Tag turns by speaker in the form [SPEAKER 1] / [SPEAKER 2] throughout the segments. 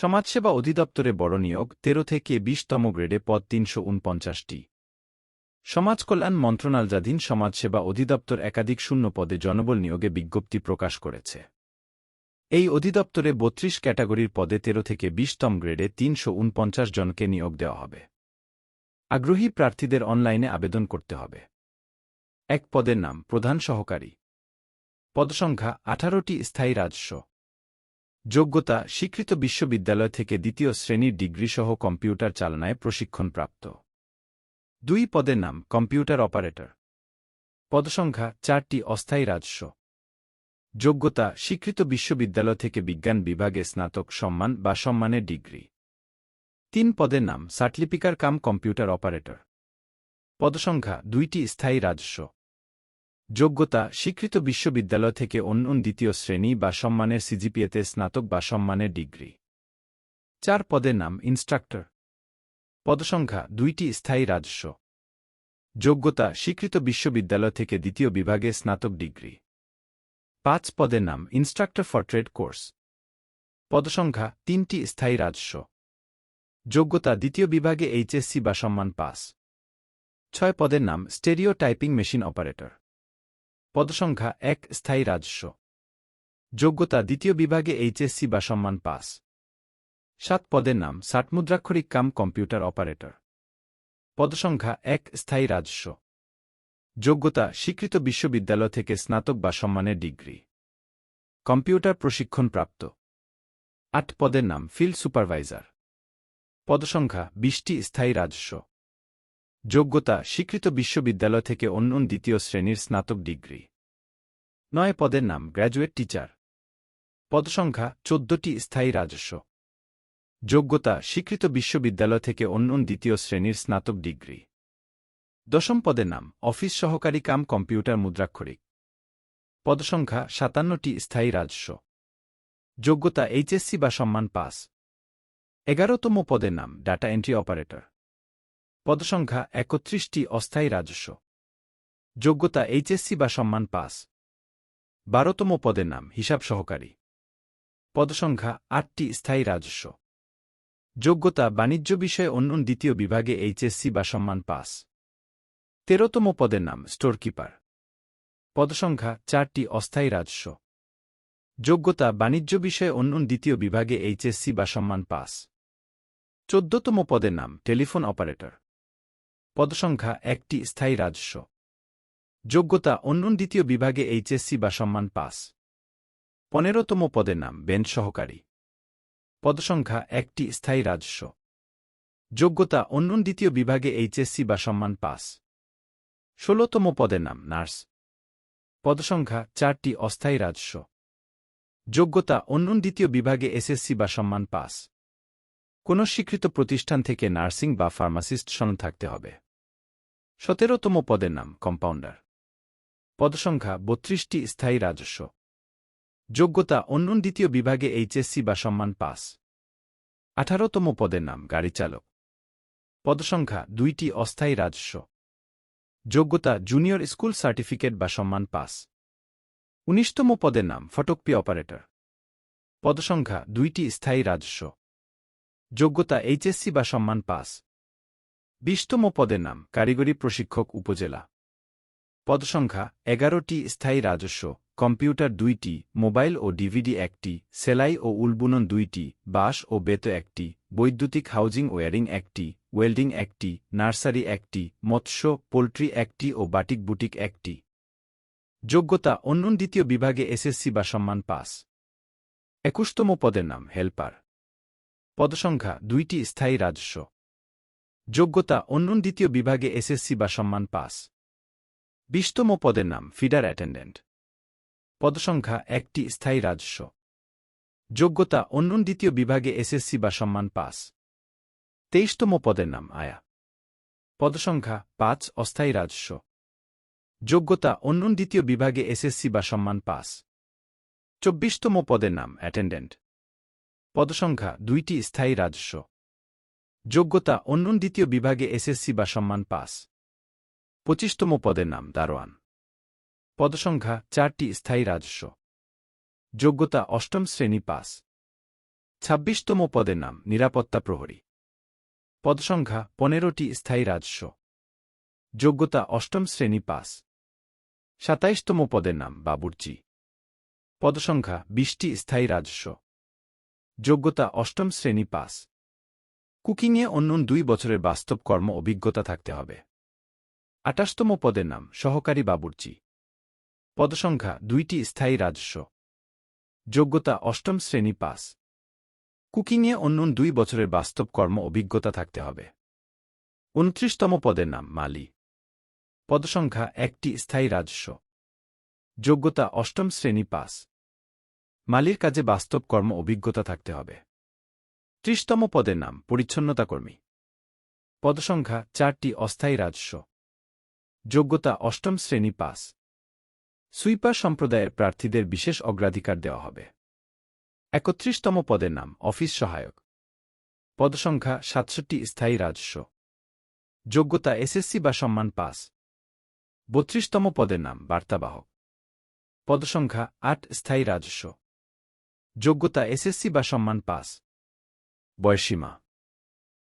[SPEAKER 1] সমাজসেবা অধিদপ্তরে বড় নিয়োগ, তেরো থেকে বিশতম গ্রেডে পদ তিনশো উনপঞ্চাশটি সমাজ কল্যাণ মন্ত্রণালয়াধীন সমাজসেবা অধিদপ্তর একাধিক শূন্য পদে জনবল নিয়োগে বিজ্ঞপ্তি প্রকাশ করেছে। এই অধিদপ্তরে বত্রিশ ক্যাটাগরির পদে তেরো থেকে বিশতম গ্রেডে তিনশো উনপঞ্চাশ জনকে নিয়োগ দেওয়া হবে। আগ্রহী প্রার্থীদের অনলাইনে আবেদন করতে হবে। এক পদের নাম, প্রধান সহকারী। পদসংখ্যা আঠারোটি স্থায়ী রাজস্ব। যোগ্যতা স্বীকৃত বিশ্ববিদ্যালয় থেকে দ্বিতীয় শ্রেণির ডিগ্রিসহ কম্পিউটার চালনায় প্রশিক্ষণপ্রাপ্ত। দুই পদের নাম, কম্পিউটার অপারেটর। পদসংখ্যা, চারটি অস্থায়ী রাজস্ব। যোগ্যতা স্বীকৃত বিশ্ববিদ্যালয় থেকে বিজ্ঞান বিভাগে স্নাতক সম্মান বা সম্মানের ডিগ্রি। তিন পদের নাম, সার্টিফিকার কাম কম্পিউটার অপারেটর। পদসংখ্যা, দুইটি স্থায়ী রাজস্ব। যোগ্যতা স্বীকৃত বিশ্ববিদ্যালয় থেকে অন্য দ্বিতীয় শ্রেণি বা সম্মানের সিজিপিএতে স্নাতক বা সম্মানের ডিগ্রি। চার পদের নাম ইনস্ট্রাক্টর। পদসংখ্যা দুইটি স্থায়ী রাজস্ব। যোগ্যতা স্বীকৃত বিশ্ববিদ্যালয় থেকে দ্বিতীয় বিভাগে স্নাতক ডিগ্রি। পাঁচ পদের নাম ইনস্ট্রাক্টর ফর ট্রেড কোর্স। পদসংখ্যা তিনটি স্থায়ী রাজস্ব। যোগ্যতা দ্বিতীয় বিভাগে এইচএসসি বা সম্মান পাস। ছয় পদের নাম স্টেরিও টাইপিং মেশিন অপারেটর। পদসংখ্যা এক, স্থায়ী রাজস্ব। যোগ্যতা দ্বিতীয় বিভাগে এইচএসসি বা সম্মান পাস। সাত, পদের নাম ষাটমুদ্রাক্ষরিক কাম, কম্পিউটার অপারেটর। পদসংখ্যা এক, স্থায়ী রাজস্ব। যোগ্যতা, স্বীকৃত বিশ্ববিদ্যালয় থেকে স্নাতক বা সম্মানের ডিগ্রি। কম্পিউটার প্রশিক্ষণপ্রাপ্ত আট, পদের নাম, ফিল্ড সুপারভাইজার। পদসংখ্যা, বিশটি, স্থায়ী রাজস্ব। যোগ্যতা স্বীকৃত বিশ্ববিদ্যালয় থেকে অন্য দ্বিতীয় শ্রেণির স্নাতক ডিগ্রি। নয় পদের নাম গ্র্যাজুয়েট টিচার। পদসংখ্যা চোদ্দটি স্থায়ী রাজস্ব। যোগ্যতা স্বীকৃত বিশ্ববিদ্যালয় থেকে অন্য দ্বিতীয় শ্রেণির স্নাতক ডিগ্রি। দশম পদের নাম অফিস সহকারী কাম কম্পিউটার মুদ্রাক্ষরিক। পদসংখ্যা সাতান্নটি স্থায়ী রাজস্ব। যোগ্যতা এইচএসসি বা সম্মান পাস। এগারোতম পদের নাম ডাটা এন্ট্রি অপারেটর। পদসংখ্যা একত্রিশটি অস্থায়ী রাজস্ব। যোগ্যতা এইচএসসি বা সম্মান পাস। বারোতম পদের নাম, হিসাব সহকারী। পদসংখ্যা আটটি স্থায়ী রাজস্ব। যোগ্যতা বাণিজ্য বিষয়ে অন্য দ্বিতীয় বিভাগে এইচএসসি বা সম্মান পাস। তেরোতম পদের নাম স্টোরকিপার পদসংখ্যা চারটি অস্থায়ী রাজস্ব। যোগ্যতা বাণিজ্য বিষয়ে অন্য দ্বিতীয় বিভাগে এইচএসসি বা সম্মান পাস। চোদ্দতম পদের নাম টেলিফোন অপারেটর পদসংখ্যা একটি স্থায়ী রাজস্ব। যোগ্যতা অন্য দ্বিতীয় বিভাগে এইচএসসি বা সম্মান পাস। পনেরোতম পদের নাম বেঞ্চ সহকারী। পদসংখ্যা একটি স্থায়ী রাজস্ব। যোগ্যতা অন্য দ্বিতীয় বিভাগে এইচএসসি বা সম্মান পাস। ষোলতম পদের নাম নার্স। পদসংখ্যা চারটি অস্থায়ী রাজস্ব। যোগ্যতা অন্য দ্বিতীয় বিভাগে এসএসসি বা সম্মান পাস। কোন স্বীকৃত প্রতিষ্ঠান থেকে নার্সিং বা ফার্মাসিস্ট সনদ থাকতে হবে। সতেরোতম পদের নাম কম্পাউন্ডার। পদসংখ্যা বত্রিশটি স্থায়ী রাজস্ব। যোগ্যতা অন্য দ্বিতীয় বিভাগে এইচএসসি বা সম্মান পাস। আঠারোতম পদের নাম গাড়ি চালক। পদসংখ্যা দুইটি অস্থায়ী রাজস্ব। যোগ্যতা জুনিয়র স্কুল সার্টিফিকেট বা সম্মান পাস। উনিশতম পদের নাম ফটকপি অপারেটর। পদসংখ্যা দুইটি স্থায়ী রাজস্ব। যোগ্যতা এইচএসসি বা সম্মান পাস। বিশতম পদের নাম কারিগরি প্রশিক্ষক উপজেলা। পদসংখ্যা এগারোটি স্থায়ী রাজস্ব, কম্পিউটার দুইটি, মোবাইল ও ডিভিডি একটি, সেলাই ও উলবুনন দুইটি, বাঁশ ও বেত একটি, বৈদ্যুতিক হাউজিং ওয়ারিং একটি, ওয়েল্ডিং একটি, নার্সারি একটি, মৎস্য, পোল্ট্রি একটি ও বাটিক বুটিক একটি। যোগ্যতা অন্য দ্বিতীয় বিভাগে এসএসসি বা সম্মান পাস। একুশতম পদের নাম হেল্পার। পদসংখ্যা দুইটি স্থায়ী রাজস্ব। যোগ্যতা অন্য দ্বিতীয় বিভাগে এসএসসি বা সম্মান পাস। বিশতম পদের নাম ফিডার অ্যাটেন্ডেন্ট। পদসংখ্যা একটি স্থায়ী রাজস্ব। যোগ্যতা অন্য দ্বিতীয় বিভাগে এসএসসি বা সম্মান পাস। তেইশতম পদের নাম আয়া। পদসংখ্যা পাঁচ অস্থায়ী রাজস্ব। যোগ্যতা অন্য দ্বিতীয় বিভাগে এসএসসি বা সম্মান পাস। চব্বিশতম পদের নাম অ্যাটেন্ডেন্ট। পদসংখ্যা দুইটি স্থায়ী রাজস্ব। যোগ্যতা অন্য দ্বিতীয় বিভাগে এসএসসি বা সম্মান পাস। পঁচিশতম পদের নাম দারোয়ান। পদসংখ্যা চারটি স্থায়ী রাজস্ব। যোগ্যতা অষ্টম শ্রেণি পাস। ছাব্বিশতম পদের নাম নিরাপত্তা প্রহরী। পদসংখ্যা পনেরোটি স্থায়ী রাজস্ব। যোগ্যতা অষ্টম শ্রেণি পাস। সাতাইশতম পদের নাম বাবুর্চি। পদসংখ্যা বিশটি স্থায়ী রাজস্ব। যোগ্যতা অষ্টম শ্রেণি পাস। কুকিংয়ে অন্য দুই বছরের বাস্তব কর্ম অভিজ্ঞতা থাকতে হবে। আটাশতম পদের নাম, সহকারী বাবুর্চি। পদসংখ্যা, দুইটি স্থায়ী রাজস্ব। যোগ্যতা, অষ্টম শ্রেণি পাস। কুকিংয়ে অন্য দুই বছরের বাস্তব কর্ম অভিজ্ঞতা থাকতে হবে। উনত্রিশতম পদের নাম, মালি। পদসংখ্যা, একটি স্থায়ী রাজস্ব। যোগ্যতা, অষ্টম শ্রেণি পাস। মালির কাজে বাস্তব কর্ম অভিজ্ঞতা থাকতে হবে। ত্রিশতম পদের নাম, পরিচ্ছন্নতা কর্মী। পদসংখ্যা, চারটি অস্থায়ী রাজস্ব। যোগ্যতা, অষ্টম শ্রেণি পাস। সুইপার সম্প্রদায়ের প্রার্থীদের বিশেষ অগ্রাধিকার দেওয়া হবে। একত্রিশতম পদের নাম, অফিস সহায়ক। পদসংখ্যা, সাতষট্টি স্থায়ী রাজস্ব। যোগ্যতা, এসএসসি বা সম্মান পাস। বত্রিশতম পদের নাম, বার্তাবাহক। পদসংখ্যা, আট স্থায়ী রাজস্ব। যোগ্যতা, এসএসসি বা সম্মান পাস। বয়সীমা।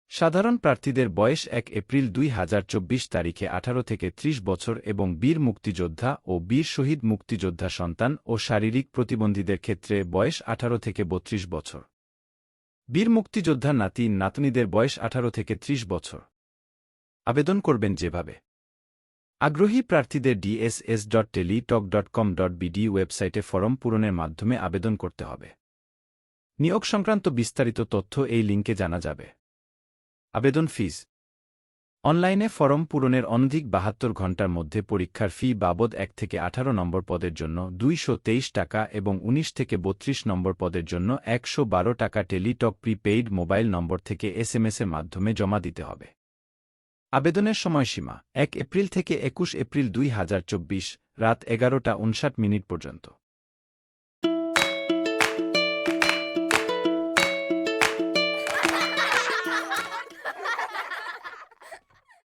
[SPEAKER 1] সাধারণ প্রার্থীদের বয়স এক এপ্রিল দুই হাজার চব্বিশ তারিখে আঠারো থেকে ৩০ বছর এবং বীর মুক্তিযোদ্ধা ও বীর শহীদ মুক্তিযোদ্ধা সন্তান ও শারীরিক প্রতিবন্ধীদের ক্ষেত্রে বয়স আঠারো থেকে বত্রিশ বছর। বীর মুক্তিযোদ্ধা নাতি নাতনিদের বয়স আঠারো থেকে ৩০ বছর। আবেদন করবেন যেভাবে। আগ্রহী প্রার্থীদের DSS dot tele talk dot com dot BD ওয়েবসাইটে ফরম পূরণের মাধ্যমে আবেদন করতে হবে। নিয়োগ সংক্রান্ত বিস্তারিত তথ্য এই লিঙ্কে জানা যাবে। আবেদন ফিজ। অনলাইনে ফরম পূরণের অনধিক বাহাত্তর ঘণ্টার মধ্যে পরীক্ষার ফি বাবদ এক থেকে আঠারো নম্বর পদের জন্য দুইশ তেইশ টাকা এবং ১৯ থেকে বত্রিশ নম্বর পদের জন্য একশো বারো টাকা টেলিটক প্রিপেইড মোবাইল নম্বর থেকে এসএমএসের মাধ্যমে জমা দিতে হবে। আবেদনের সময়সীমা, এক এপ্রিল থেকে একুশ এপ্রিল দুই হাজার চব্বিশ, রাত এগারোটা উনষাট মিনিট পর্যন্ত।